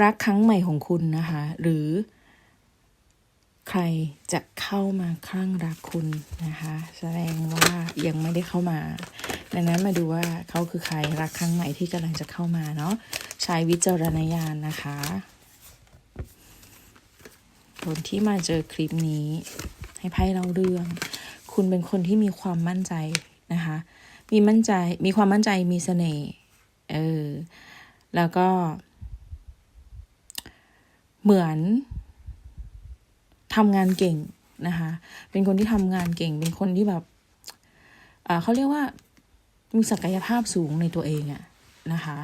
รักครั้งใหม่ของคุณนะคะ หรือใครจะเข้ามาคลั่งรักคุณนะคะ แสดงว่ายังไม่ได้เข้ามา ดังนั้นมาดูว่าเขาคือใครรักครั้งใหม่ที่กำลังจะเข้ามาเนาะใช้วิจารณญาณนะคะคนที่มาเจอคลิปนี้ ให้ไพ่เล่าเรื่อง คุณเป็นคนที่มีความมั่นใจนะคะ มีมั่นใจมีความมั่นใจมีเสน่ห์เออแล้วก็ เหมือนทำงานเก่งนะคะ เป็นคนที่ทำงานเก่ง เป็นคนที่แบบเขาเรียกว่ามีศักยภาพสูงในตัวเองอะนะคะ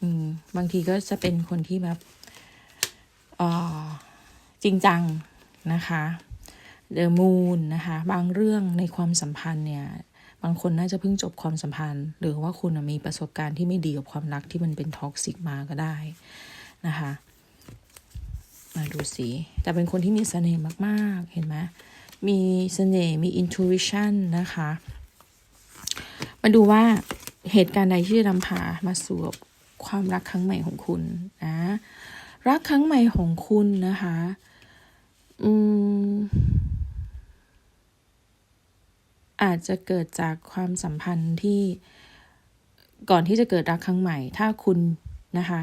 อืม บางทีก็จะเป็นคนที่แบบจริงจังนะคะเดอะมูนนะคะ บางเรื่องในความสัมพันธ์เนี่ย บางคนน่าจะเพิ่งจบความสัมพันธ์ หรือว่าคุณมีประสบการณ์ที่ไม่ดีกับความรักที่มันเป็นท็อกซิกมาก็ได้นะคะ มาดูสิแต่เป็นคนที่มีเสน่ห์มากๆ เห็นไหมมีเสน่ห์มี intuition นะคะ มาดูว่าเหตุการณ์ใดที่นำพามาสู่ความรักครั้งใหม่ของคุณนะรักครั้งใหม่ของคุณนะคะ อืม อาจจะเกิดจากความสัมพันธ์ที่ก่อนที่จะเกิดรักครั้งใหม่ ถ้าคุณนะคะ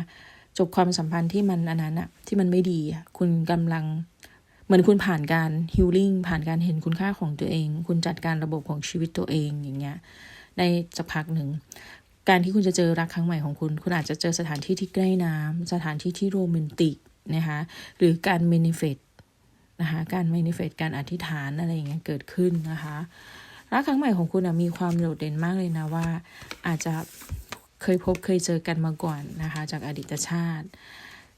จบความสัมพันธ์ที่มันอันนั้นอะที่มันไม่ดีคุณกำลังเหมือนคุณผ่านการฮิลลิ่งผ่านการเห็นคุณค่าของตัวเอง คุณจัดการระบบของชีวิตตัวเองอย่างเงี้ยในสักพักหนึ่ง การที่คุณจะเจอรักครั้งใหม่ของคุณ คุณอาจจะเจอสถานที่ที่ใกล้น้ำสถานที่ที่โรแมนติกนะคะหรือการเมนิเฟตนะคะการเมนิเฟตการอธิษฐานอะไรอย่างเงี้ยเกิดขึ้นนะคะรักครั้งใหม่ของคุณมีความโดดเด่นมากเลยนะว่า อาจจะ เคยพบเคยเจอกันมาก่อนนะคะ จากอดีตชาติ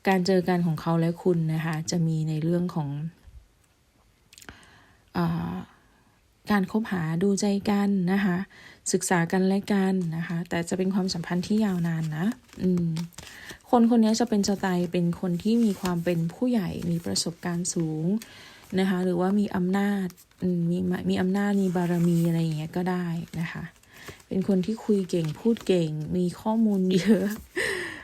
การเจอกันของเขาและคุณนะคะ จะมีในเรื่องของอาการคบหาดูใจกันนะคะ ศึกษากันและกันนะคะ แต่จะเป็นความสัมพันธ์ที่ยาวนานนะอืมคนคนนี้จะเป็นสไตล์เป็นคนที่มีความเป็นผู้ใหญ่มีประสบการณ์สูงนะคะ หรือว่ามีอำนาจมีมีอำนาจมีบารมีอะไรอย่างเงี้ยก็ได้นะคะ เป็นคนที่คุยเก่งพูดเก่ง มีข้อมูลเยอะ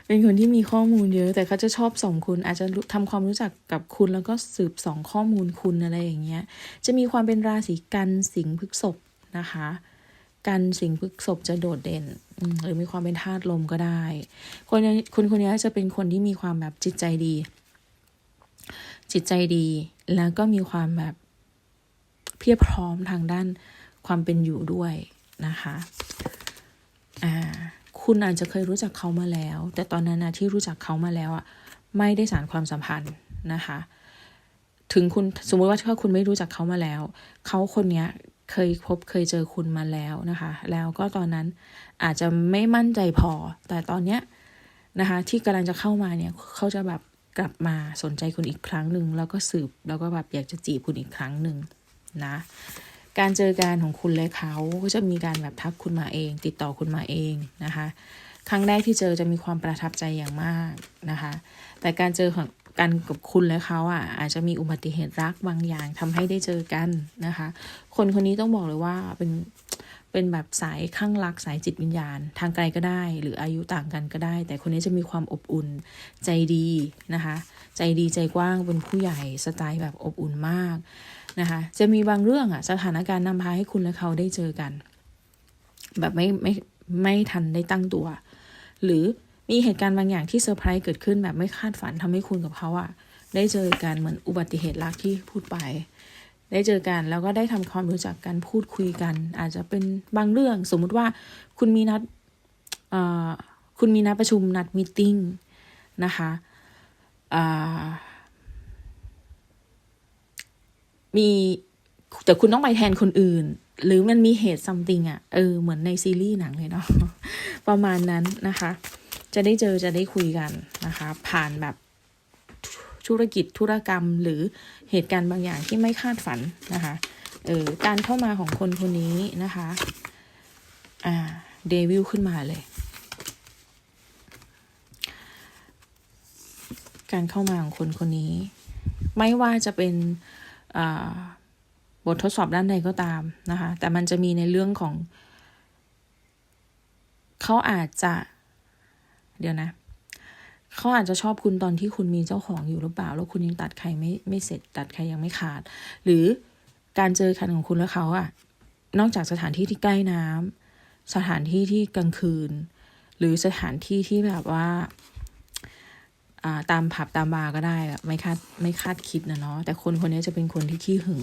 เป็นคนที่มีข้อมูลเยอะ แต่เขาจะชอบส่งคุณ อาจจะทำความรู้จักกับคุณแล้วก็สืบส่องข้อมูลคุณอะไรอย่างเงี้ย จะมีความเป็นราศีกันสิงห์พฤกษภนะคะกันสิงห์พฤกษภจะโดดเด่น หรือมีความเป็นธาตุลมก็ได้ คนคนคนนี้จะเป็นคนที่มีความแบบจิตใจดี จิตใจดี แล้วก็มีความแบบเพียบพร้อมทางด้านความเป็นอยู่ด้วย นะคะอ่าคุณอาจจะเคยรู้จักเขามาแล้ว แต่ตอนนั้นนะที่รู้จักเขามาแล้วอะไม่ได้สารความสัมพันธ์นะคะ ถึงคุณสมมติว่าถ้าคุณไม่รู้จักเขามาแล้ว เขาคนเนี้ยเคยพบเคยเจอคุณมาแล้วนะคะ แล้วก็ตอนนั้นอาจจะไม่มั่นใจพอ แต่ตอนเนี้ยนะคะที่กำลังจะเข้ามาเนี่ยเขาจะแบบกลับมาสนใจคุณอีกครั้งหนึ่งแล้วก็สืบแล้วก็แบบอยากจะจีบคุณอีกครั้งหนึ่งนะ การเจอการของคุณและเขาก็จะมีการแบบทักคุณมาเอง ติดต่อคุณมาเองนะคะ ครั้งแรกที่เจอจะมีความประทับใจอย่างมากนะคะ แต่การเจอของกันกับคุณและเขาอะอาจจะมีอุบัติเหตุรักบางอย่างทำให้ได้เจอกันนะคะ คนคนนี้ต้องบอกเลยว่าเป็นเป็นแบบสายข้างรักสายจิตวิญญาณ ทางไกลก็ได้ หรืออายุต่างกันก็ได้ แต่คนนี้จะมีความอบอุ่นใจดีนะคะ ใจดีใจกว้างเป็นผู้ใหญ่สไตล์แบบอบอุ่นมาก นะคะจะมีบางเรื่องอะสถานการณ์นำพาให้คุณและเขาได้เจอกัน แบบไม่ไม่ไม่ทันได้ตั้งตัว หรือมีเหตุการณ์บางอย่างที่เซอร์ไพรส์เกิดขึ้นแบบไม่คาดฝันทำให้คุณกับเขาอะได้เจอกันเหมือนอุบัติเหตุรักที่พูดไป ได้เจอกันแล้วก็ได้ทำความรู้จักกันพูดคุยกัน อาจจะเป็นบางเรื่อง สมมุติว่าคุณมีนัดคุณมีนัดประชุมนัดมีติ้งนะคะ มีแต่คุณต้องไปแทนคนอื่น หรือมันมีเหตุซัมติงอะเออเหมือนในซีรีส์หนังเลยเนาะประมาณนั้นนะคะ จะได้เจอจะได้คุยกันนะคะ ผ่านแบบธุรกิจธุรกรรมหรือเหตุการณ์บางอย่างที่ไม่คาดฝันนะคะเออการเข้ามาของคนคนนี้นะคะอ่าเดวิลขึ้นมาเลย การเข้ามาของคนคนนี้ ไม่ว่าจะเป็น บททดสอบด้านใดก็ตามนะคะ แต่มันจะมีในเรื่องของ เขาอาจจะ เดี๋ยวนะ เขาอาจจะชอบคุณตอนที่คุณมีเจ้าของอยู่หรือเปล่า แล้วคุณยังตัดใครไม่ไม่เสร็จ ตัดใครยังไม่ขาด หรือการเจอกันของคุณและเขาอะนอกจากสถานที่ที่ใกล้น้ำสถานที่ที่กลางคืน หรือสถานที่ที่แบบว่า ตามผับตามบาร์ก็ได้แบบไม่คาดไม่คาดคิดนะเนาะแต่คนคนนี้จะเป็นคนที่ขี้หึง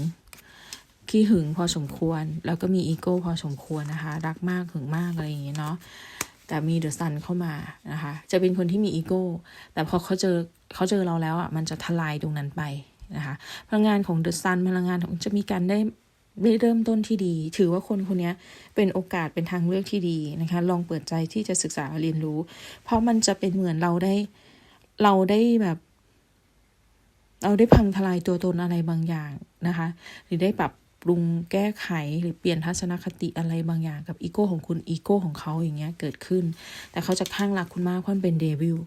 ขี้หึงพอสมควร แล้วก็มีอีโก้พอสมควรนะคะ รักมากหึงมากอะไรอย่างเงี้ยเนาะแต่มีเดอะซันเข้ามานะคะ จะเป็นคนที่มีอีโก้แต่พอเขาเจอเขาเจอเราแล้วอะมันจะทลายตรงนั้นไปนะคะพลังงานของเดอะซันพลังงานของจะมีการได้ได้เริ่มต้นที่ดี ถือว่าคนคนนี้เป็นโอกาสเป็นทางเลือกที่ดีนะคะ ลองเปิดใจที่จะศึกษาเรียนรู้ เพราะมันจะเป็นเหมือนเราได้ เราได้แบบ เราได้พังทลายตัวตนอะไรบางอย่างนะคะ หรือได้ปรับปรุงแก้ไขหรือเปลี่ยนทัศนคติอะไรบางอย่างกับอีโก้ของคุณอีโก้ของเขาอย่างเงี้ยเกิดขึ้น แต่เขาจะข้างรักคุณมากเพราะมันเป็นเดวิล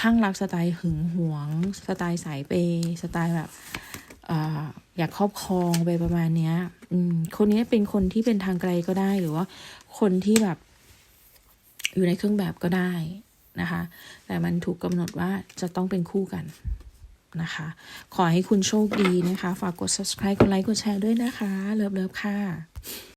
ข้างรักสไตล์หึงหวง สไตล์สายเปย์สไตล์แบบอยากครอบครองไปประมาณเนี้ยคนนี้เป็นคนที่เป็นทางไกลก็ได้หรือว่า คนที่แบบ อยู่ในเครื่องแบบก็ได้ นะคะ แต่มันถูกกำหนดว่าจะต้องเป็นคู่กันนะคะ ขอให้คุณโชคดีนะคะ ฝากกด subscribe กดไลค์ กดแชร์ด้วยนะคะ เลิฟเลิฟค่ะ